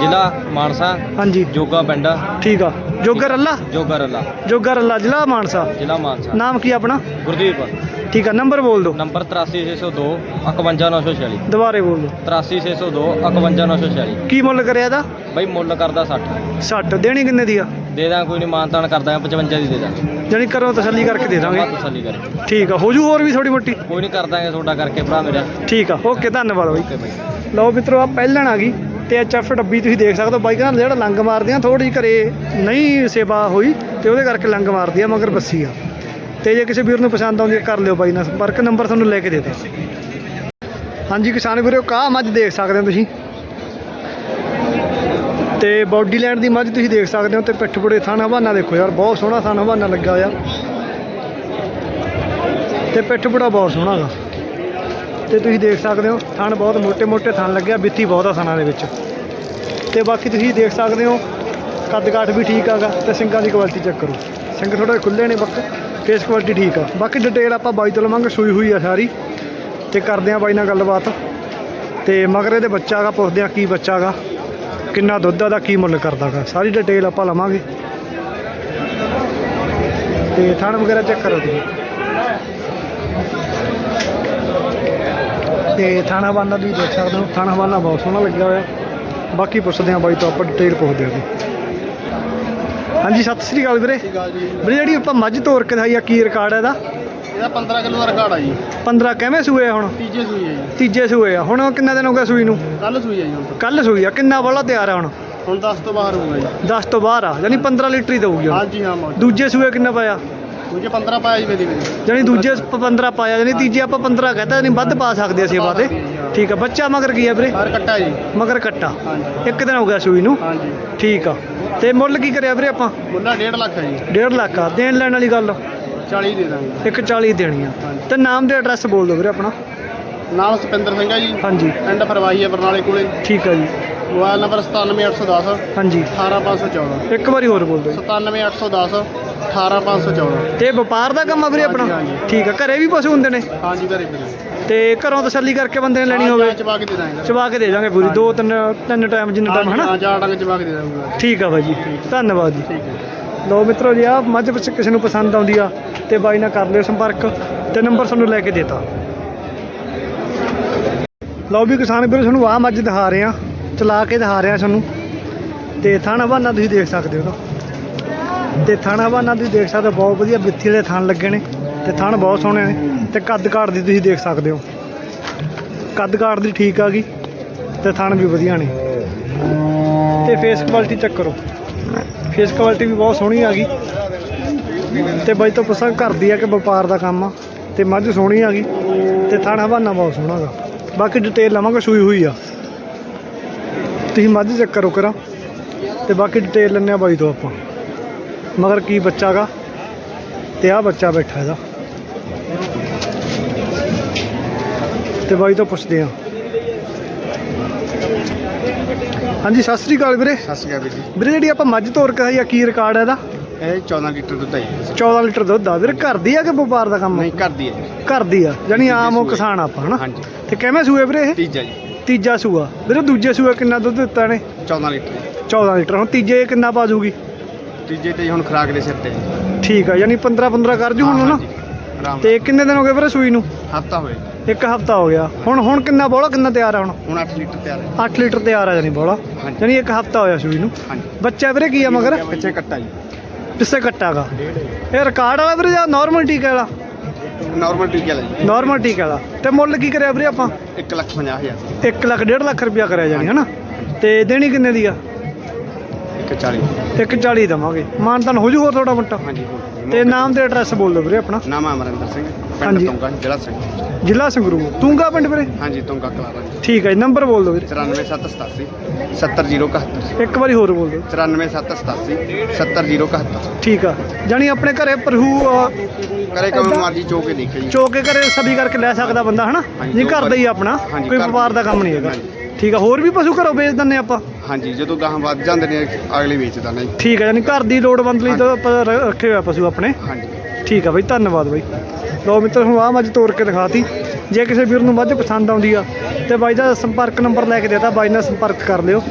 D: ਜ਼ਿਲ੍ਹਾ ਮਾਨਸਾ
A: ਹਾਂਜੀ।
D: ਜੋਗਾ ਪਿੰਡ।
A: ਠੀਕ ਆ। ਜੋਗਾ ਰੱਲਾ?
D: ਜੋਗਾ ਰੱਲਾ।
A: ਜੋਗਾ ਰੱਲਾ ਜ਼ਿਲ੍ਹਾ ਮਾਨਸਾ।
D: ਜ਼ਿਲ੍ਹਾ ਮਾਨਸਾ।
A: ਨਾਮ ਕੀ ਆਪਣਾ?
D: ਗੁਰਦੀਪ।
A: ਠੀਕ ਆ। ਨੰਬਰ ਬੋਲ ਦਿਓ।
D: ਨੰਬਰ 83602 51946
A: ਦੁਬਾਰੇ ਬੋਲ ਦਿਓ।
D: 83602 51946
A: ਕੀ ਮੁੱਲ ਕਰਿਆ ਇਹਦਾ?
D: ਬਾਈ ਮੁੱਲ ਕਰਦਾ 60
A: 60 ਦੇਣੀ ਕਿੰਨੇ ਦੀ ਆ?
D: ਦੇ ਦਾਂ ਕੋਈ ਨਹੀਂ ਮਾਨਤਾਨ ਕਰਦਾ 55 ਦੀ ਦੇ ਦਾਂ।
A: ਯਾਨੀ ਘਰੋਂ ਤਸੱਲੀ ਕਰਕੇ ਦੇ ਦਾਂਗੇ।
D: ਬਾਤ ਤਸੱਲੀ ਕਰੇ।
A: ਠੀਕ ਆ ਹੋ ਜੂ ਹੋਰ ਵੀ ਥੋੜੀ ਮੋਟੀ?
D: ਕੋਈ ਨਹੀਂ ਕਰਦਾਂਗੇ ਤੁਹਾਡਾ ਕਰਕੇ ਭਰਾ ਮੇਰਾ।
A: ਠੀਕ ਆ ਓਕੇ ਧੰਨਵਾਦ ਬਾਈ।
D: ਓਕੇ ਬਾਈ।
A: ਲਓ ਮਿੱਤਰੋ ਆ ਪਹਿਲਣ ਆ ਗਈ ਤੇ ਐਚ ਐਫ ਡੱਬੀ ਤੁਸੀਂ ਦੇਖ ਸਕਦੇ ਹੋ। ਬਾਈਕਾਂ ਨਾਲ ਜਿਹੜਾ ਲੰਗ ਮਾਰਦੇ ਆ ਥੋੜੀ ਘਰੇ ਨਹੀਂ ਸੇਵਾ ਹੋਈ ਤੇ ਉਹਦੇ ਕਰਕੇ ਲੰਗ ਮਾਰਦੀ ਆ ਮਗਰ ਬੱਸੀ ਆ। ਤੇ ਜੇ ਕਿਸੇ ਵੀਰ ਨੂੰ ਪਸੰਦ ਆਉਂਦੀ ਕਰ ਲਿਓ ਬਾਈ ਨਾਲ ਸੰਪਰਕ ਨੰਬਰ ਤੁਹਾਨੂੰ ਲੈ ਕੇ ਦੇ ਦਾਂ। ਹਾਂਜੀ ਕਿਸਾਨ ਵੀਰੋ ਕਾਹ ਮੱਝ ਦੇਖ ਸਕਦੇ ਹੋ ਤੁਸੀਂ? ਤੇ ਬਾਡੀ ਲੈਂਡ ਦੀ ਮੱਝ ਤੁਸੀਂ ਦੇਖ ਸਕਦੇ ਹੋ ਤੇ ਪਿੱਠਪੁੜੇ ਥਾਣਾ ਹਵਾਨਾ ਦੇਖੋ ਯਾਰ, ਬਹੁਤ ਸੋਹਣਾ ਥਾਣਾ ਹਵਾਨਾ ਲੱਗਾ ਯਾਰ ਤੇ ਪਿੱਠਪੁੜਾ ਬਹੁਤ ਸੋਹਣਾ ਹੈਗਾ ਤੇ ਤੁਸੀਂ ਦੇਖ ਸਕਦੇ ਹੋ, ਥਣ ਬਹੁਤ ਮੋٹے-ਮੋٹے ਥਣ ਲੱਗਿਆ ਬਿੱਤੀ ਬਹੁਤ ਆ ਥਣਾ ਦੇ ਵਿੱਚ। ਤੇ ਬਾਕੀ ਤੁਸੀਂ ਦੇਖ ਸਕਦੇ ਹੋ ਕੱਦ-ਕਾਠ ਵੀ ਠੀਕ ਆਗਾ ਤੇ ਸਿੰਘਾਂ ਦੀ ਕੁਆਲਿਟੀ ਚੈੱਕ ਕਰੋ। ਸਿੰਘ ਥੋੜਾ ਖੁੱਲੇ ਨੇ ਬੱਕ ਫੇਸ ਕੁਆਲਿਟੀ ਠੀਕ ਆ। ਬਾਕੀ ਡਿਟੇਲ ਆਪਾਂ ਬਾਈ ਤੋਂ ਲਵਾਂਗੇ, ਸੂਈ ਹੋਈ ਆ ਸਾਰੀ। ਤੇ ਕਰਦੇ ਆ ਬਾਈ ਨਾਲ ਗੱਲਬਾਤ। ਤੇ ਮਗਰ ਇਹਦੇ ਬੱਚਾ ਹੈਗਾ ਪੁੱਛਦੇ ਆ ਕੀ ਬੱਚਾ ਹੈਗਾ ਕਿੰਨਾ ਦੁੱਧ ਆ ਦਾ ਕੀ ਮੁੱਲ ਕਰਦਾਗਾ ਸਾਰੀ ਡਿਟੇਲ ਆਪਾਂ ਲਵਾਂਗੇ। ਤੇ ਥਣ ਵਗੈਰਾ ਚੈੱਕ ਕਰੋ ਤੁਸੀਂ। ਤੇ ਥਾਣਾ ਬਾਨਾ ਵੀ ਦੇਖ ਸਕਦੇ ਹੋ ਥਾਣਾ ਬਾਨਾ ਬਹੁਤ ਸੋਹਣਾ ਲੱਗਿਆ ਹੋਇਆ। ਬਾਕੀ ਪੁੱਛਦੇ ਹਾਂ ਬਾਈ ਤੋਂ ਆਪਾਂ ਡਿਟੇਲ ਪੁੱਛਦੇ ਹਾਂ ਹਾਂਜੀ ਸਤਿ ਸ੍ਰੀ ਅਕਾਲ ਵੀਰੇ। ਵੀਰੇ ਜਿਹੜੀ ਆਪਾਂ ਮੱਝ ਤੋਰ ਕੇ ਦਿਖਾਈ ਆ ਕੀ ਰਿਕਾਰਡ ਹੈ ਇਹਦਾ?
D: ਇਹਦਾ 15 ਕਿਲੋ ਦਾ ਰਿਕਾਰਡ ਆ ਜੀ।
A: 15 ਕਿਵੇਂ ਸੂਏ ਆ ਹੁਣ?
D: ਤੀਜੇ ਸੂਈ ਹੈ ਜੀ।
A: ਤੀਜੇ ਸੂਏ ਆ। ਹੁਣ ਕਿੰਨਾ ਦਿਨ ਹੋ ਗਿਆ ਸੂਈ ਨੂੰ?
D: ਕੱਲ ਸੂਈ ਹੈ ਜੀ ਹੁਣ।
A: ਕੱਲ ਸੂਈ ਆ। ਕਿੰਨਾ ਵਾਲਾ ਤਿਆਰ ਆ ਹੁਣ?
D: ਹੁਣ 10 ਤੋਂ ਬਾਹਰ ਹੋਊਗਾ ਜੀ।
A: 10 ਤੋਂ ਬਾਹਰ ਆ। ਯਾਨੀ 15 ਲੀਟਰ ਹੀ ਦਊਗੀ ਹੁਣ
D: ਹਾਂਜੀ ਹਾਂ ਮੌਜ।
A: ਦੂਜੇ ਸੂਏ ਕਿੰਨਾ ਪਾਇਆ?
D: ਦੂਜੇ 15 ਪਾਇਆ ਜੀ ਮੇਰੀ ਮੇਰੀ
A: ਯਾਨੀ ਦੂਜੇ 15 ਪਾਇਆ। ਯਾਨੀ ਤੀਜੇ ਆਪਾਂ 15 ਕਹਤਾ ਯਾਨੀ ਵੱਧ ਪਾ ਸਕਦੇ ਆ ਸੇਵਾ ਤੇ ਠੀਕ ਆ। ਬੱਚਾ ਮਗਰ ਕੀ ਆ ਵੀਰੇ?
D: ਬਾਹਰ ਕੱਟਾ ਜੀ।
A: ਮਗਰ ਕੱਟਾ।
D: ਹਾਂਜੀ।
A: ਇੱਕ ਦਿਨ ਹੋ ਗਿਆ ਸੂਈ ਨੂੰ।
D: ਹਾਂਜੀ।
A: ਠੀਕ ਆ। ਤੇ ਮੁੱਲ ਕੀ ਕਰਿਆ ਵੀਰੇ ਆਪਾਂ?
D: ਮੁੱਲਾ 1.5 ਲੱਖ ਹੈ ਜੀ।
A: 1.5 ਲੱਖ ਆ। ਦੇਣ ਲੈਣ ਵਾਲੀ ਗੱਲ?
D: 40 ਦੇ ਦਾਂਗੇ।
A: ਇੱਕ 40 ਦੇਣੀ ਆ।
D: ਹਾਂਜੀ।
A: ਤੇ ਨਾਮ ਤੇ ਐਡਰੈਸ ਬੋਲ ਦਿਓ ਵੀਰੇ ਆਪਣਾ।
D: ਨਾਮ ਸਪਿੰਦਰ ਸਿੰਘ ਹੈ ਜੀ।
A: ਹਾਂਜੀ।
D: ਪਿੰਡ ਫਰਵਾਈ ਹੈ ਬਰਨਾਲੇ ਕੋਲੇ।
A: ਠੀਕ ਆ ਜੀ।
D: ਮੋਬਾਈਲ ਨੰਬਰ 97810
A: ਹਾਂਜੀ।
D: 18514
A: ਇੱਕ ਵਾਰੀ ਹੋਰ ਬੋਲ ਦਿਓ
D: 97810 18514
A: ਤੇ ਵਪਾਰ ਦਾ ਕੰਮ ਆ ਵੀਰੇ ਆਪਣਾ?
D: ਹਾਂਜੀ, ਹਾਂਜੀ।
A: ਠੀਕ ਆ। ਘਰੇ ਵੀ ਪਸ਼ੂ ਹੁੰਦੇ ਨੇ?
D: ਹਾਂਜੀ ਘਰੇ ਵੀਰੇ
A: ਤੇ ਘਰੋਂ ਤਸੱਲੀ ਕਰਕੇ ਬੰਦੇ ਨੇ ਲੈਣੀ ਹੋਵੇ?
D: ਚਬਾ ਕੇ ਦੇ ਦਾਂਗੇ।
A: ਚਵਾ ਕੇ ਦੇ ਜਾਾਂਗੇ ਪੂਰੀ। ਦੋ ਤਿੰਨ ਤਿੰਨ ਟਾਈਮ ਜਿੰਨਾ ਟਾਈਮ ਹਨਾ?
D: ਹਾਂ ਚਾਰ ਡੰਗ ਚਬਾ ਕੇ ਦੇ ਦਾਂਗੇ।
A: ਠੀਕ ਆ ਬਾਈ ਜੀ ਧੰਨਵਾਦ ਜੀ।
D: ਠੀਕ ਹੈ
A: ਲਓ ਮਿੱਤਰੋ ਜੀ ਆ ਮੱਝ ਵਿੱਚ ਕਿਸੇ ਨੂੰ ਪਸੰਦ ਆਉਂਦੀ ਆ ਤੇ ਬਾਈ ਨਾਲ ਕਰ ਲਿਓ ਸੰਪਰਕ ਤੇ ਨੰਬਰ ਤੁਹਾਨੂੰ ਲੈ ਕੇ ਦੇਤਾ। ਲਓ ਵੀ ਕਿਸਾਨ ਵੀਰੋ, ਤੁਹਾਨੂੰ ਆ ਮੱਝ ਦਿਖਾ ਰਹੇ ਆ ਚਲਾ ਕੇ ਦਿਖਾ ਰਹੇ ਆ ਤੁਹਾਨੂੰ। ਤੇ ਥਾਣਾ ਬਹਾਨਾ ਤੁਸੀਂ ਦੇਖ ਸਕਦੇ ਹੋ ਨਾ। ਤੇ ਥਾਣਾ ਬਹਾਨਾ ਤੁਸੀਂ ਦੇਖ ਸਕਦੇ ਹੋ, ਬਹੁਤ ਵਧੀਆ ਬਿੱਥੀ ਵਾਲੇ ਥਣ ਲੱਗੇ ਨੇ ਤੇ ਥਾਣ ਬਹੁਤ ਸੋਹਣੇ ਨੇ ਤੇ ਕੱਦ ਕਾਠ ਦੀ ਤੁਸੀਂ ਦੇਖ ਸਕਦੇ ਹੋ। ਕੱਦ ਕਾਠ ਦੀ ਠੀਕ ਆ ਗਈ ਤੇ ਥਾਣ ਵੀ ਵਧੀਆ ਨੇ। ਤੇ ਫੇਸ ਕੁਆਲਿਟੀ ਚੈੱਕ ਕਰੋ। ਫੇਸ ਕੁਆਲਿਟੀ ਵੀ ਬਹੁਤ ਸੋਹਣੀ ਆ ਗਈ। ਤੇ ਬਾਈ ਤੋਂ ਪੁੱਛਾਂ ਕਰਦੀ ਆ ਕਿ ਵਪਾਰ ਦਾ ਕੰਮ ਆ? ਤੇ ਮੱਝ ਸੋਹਣੀ ਆ ਗਈ। ਤੇ ਥਾਣਾ ਬਹਾਨਾ ਬਹੁਤ ਸੋਹਣਾ ਗਾ। ਬਾਕੀ ਡਿਟੇਲ ਲਵਾਂਗੇ, ਸੂਈ ਹੋਈ ਆ। ਤੁਸੀਂ ਮੱਝ ਚੈੱਕ ਕਰੋ ਕਰਾਂ। ਤੇ ਬਾਕੀ ਡਿਟੇਲ ਲੈਣੇ ਆ ਬਾਈ ਤੋਂ ਆਪਾਂ। ਮਗਰ ਕੀ ਬੱਚਾ ਗਾ? ਤੇ ਆ ਬੱਚਾ ਬੈਠਾ ਇਹਦਾ। ਤੇ ਬਾਈ ਤੋਂ ਪੁੱਛਦੇ ਆ। ਹਾਂਜੀ ਸਤਿ ਸ੍ਰੀ ਅਕਾਲ ਵੀਰੇ।
C: ਸਤਿ ਸ਼੍ਰੀ ਅਕਾਲ ਵੀਰ ਜੀ।
A: ਵੀਰੇ ਜਿਹੜੀ ਆਪਾਂ ਮੱਝ ਤੋਰ ਕੇ ਆਈ ਆ ਕੀ ਰਿਕਾਰਡ ਹੈ ਇਹਦਾ?
C: ਇਹ 14 ਲੀਟਰ ਦੁੱਧ ਹੈ ਜੀ।
A: 14 ਲੀਟਰ ਦੁੱਧ ਆ। ਵੀਰੇ ਘਰ ਦੀ ਆ ਕਿ ਵਪਾਰ ਦਾ ਕੰਮ?
C: ਨਹੀਂ ਕਰਦੀ ਹੈ।
A: ਘਰ ਦੀ ਆ। ਯਾਨੀ ਆਮ ਉਹ
C: ਸੂਏ।
A: ਕਿਸਾਨ ਆਪਾਂ ਹਨਾ?
C: ਹਾਂਜੀ।
A: ਤੇ ਕਿਵੇਂ ਸੂਏ ਵੀਰੇ ਇਹ?
C: ਤੀਜਾ ਜੀ।
A: ਤੀਜਾ ਸੂਆ। ਵੀਰੇ ਦੂਜੇ ਸੂਏ ਕਿੰਨਾ ਦੁੱਧ ਦਿੱਤਾ ਨੇ?
C: 14 ਲੀਟਰ। ਜੀ।
A: 14 ਲੀਟਰ। ਹੁਣ ਤੀਜੇ ਕਿੰਨਾ ਪਾ ਜੂਗੀ
C: ਤੀਜੇ ਤੇ ਜੀ ਹੁਣ ਖਰਾਕ ਦੇ ਸਿਰ ਤੇ।
A: ਠੀਕ ਆ ਯਾਨੀ 15 15 ਕਰ ਜੂ ਹੁਣ ਨਾ
C: ਹਾਂਜੀ, ਆਰਾਮ
A: ਤੇ ਕਿੰਨੇ ਦਿਨ ਹੋ ਗਏ ਵੀਰੇ ਸੂਈ ਨੂੰ?
C: ਹਫਤਾ ਹੋਏ
A: ਇੱਕ ਹਫਤਾ ਹੋ ਗਿਆ। ਹੁਣ ਹੁਣ ਕਿੰਨਾ ਬੋਲਾ ਕਿੰਨਾ ਤਿਆਰ ਆ ਹੁਣ?
C: ਹੁਣ 8 ਲੀਟਰ ਤਿਆਰ ਹੈ।
A: 8 ਲੀਟਰ ਤਿਆਰ ਆ ਜਾਨੀ ਬੋਲਾ।
C: ਹਾਂਜੀ।
A: ਇੱਕ ਹਫਤਾ ਹੋਇਆ ਸੂਈ ਨੂੰ।
C: ਹਾਂਜੀ।
A: ਬੱਚਾ ਵੀਰੇ ਕੀ ਆ ਮਗਰ?
C: ਪਿੱਛੇ ਕੱਟਾ ਜੀ।
A: ਪਿੱਛੇ ਕੱਟਾਗਾ ਇਹ ਰਿਕਾਰਡ ਵਾਲਾ ਵੀਰੇ ਜਾਂ ਨਾਰਮਲ ਟੀਕਾ ਵਾਲਾ?
C: ਨਾਰਮਲ ਟੀਕਾ ਲੈ ਜੀ।
A: ਨਾਰਮਲ ਟੀਕਾ ਵਾਲਾ। ਤੇ ਮੁੱਲ ਕੀ ਕਰਿਆ ਵੀਰੇ ਆਪਾਂ?
C: 1 ਲੱਖ 50 ਹਜ਼ਾਰ।
A: 1 ਲੱਖ 1.5 ਲੱਖ ਰੁਪਇਆ ਕਰਿਆ ਜਾਨੀ ਹਨਾ? ਤੇ ਦੇਣੀ ਕਿੰਨੇ ਦੀ ਆ?
C: 140
A: ਇੱਕ 40 ਦਵਾਂਗੇ। ਮਾਨਤਨ ਹੋ ਜੂ ਹੋਰ ਥੋੜਾ ਮੋਟਾ?
C: ਹਾਂਜੀ
A: ਤੇ ਨਾਮ ਤੇ ਐਡਰੈਸ ਬੋਲ ਦਿਓ ਵੀਰੇ ਆਪਣਾ।
C: ਨਾਮ ਅਮਰਿੰਦਰ ਸਿੰਘ
A: ਹਾਂਜੀ।
C: ਪਿੰਡ ਤੁੰਗਾ ਜ਼ਿਲ੍ਹਾ ਸਿੰਘ
A: ਜ਼ਿਲ੍ਹਾ ਸੰਗਰੂਰ। ਤੂੰਗਾ ਪਿੰਡ ਵੀਰੇ?
C: ਹਾਂਜੀ ਤੁੰਗਾ ਕਲਾਵਾ ਜੀ
A: ਠੀਕ ਹੈ ਜੀ ਨੰਬਰ ਬੋਲ ਦਿਓ ਵੀਰੇ।
C: 94787 70071
A: ਇੱਕ ਵਾਰੀ ਹੋਰ ਬੋਲ ਦਿਓ।
C: 94787 70071
A: ਠੀਕ ਆ। ਜਾਨੀ ਆਪਣੇ ਘਰੇ ਪ੍ਰਹੂ
C: ਕਰੇ ਕਵੇਂ ਮਰਜ਼ੀ ਚੋ ਕੇ ਦੇਖੇ ਜੀ।
A: ਚੋ ਕੇ ਘਰੇ ਸਬੀ ਕਰਕੇ ਲੈ ਸਕਦਾ ਬੰਦਾ ਹਨਾ?
C: ਹਾਂਜੀ,
A: ਜੀ
C: ਜੋ
A: ਘਰ ਦਾ ਹੀ ਆਪਣਾ।
C: ਹਾਂਜੀ,
A: ਕੋਈ
C: ਘਰ ਦਾ।
A: ਵਪਾਰ ਦਾ ਕੰਮ ਨਹੀਂ ਹੈਗਾ।
C: ਹਾਂਜੀ।
A: ਠੀਕ ਆ ਹੋਰ ਵੀ ਪਸ਼ੂ ਘਰੋਂ ਵੇਚ ਦਿੰਨੇ ਆਪਾਂ?
C: ਹਾਂਜੀ ਜਦੋਂ ਗਾਹਾਂ ਵੱਧ ਜਾਂਦੇ ਨੇ ਅਗਲੇ ਵੇਚਦਾ ਨਹੀਂ।
A: ਠੀਕ ਆ ਜਾਨੀ ਘਰ ਦੀ ਲੋੜਵੰਦ ਲਈ ਤਾਂ ਆਪਾਂ ਰ- ਰੱਖੇ ਹੋਏ ਆ ਪਸ਼ੂ ਆਪਣੇ।
C: ਹਾਂਜੀ।
A: ਠੀਕ ਆ ਬਈ ਧੰਨਵਾਦ ਬਈ। ਲੋ ਮਿੱਤਰ ਹੁਣ ਆਹ ਮੱਝ ਤੋੜ ਕੇ ਦਿਖਾਤੀ। ਜੇ ਕਿਸੇ ਵੀਰ ਨੂੰ ਮੱਝ ਪਸੰਦ ਆਉਂਦੀ ਆ ਤੇ ਬਾਈ ਦਾ ਸੰਪਰਕ ਨੰਬਰ ਲੈ ਕੇ ਦੇਤਾ ਬਾਈ ਨਾਲ ਸੰਪਰਕ ਕਰ ਲਿਓ।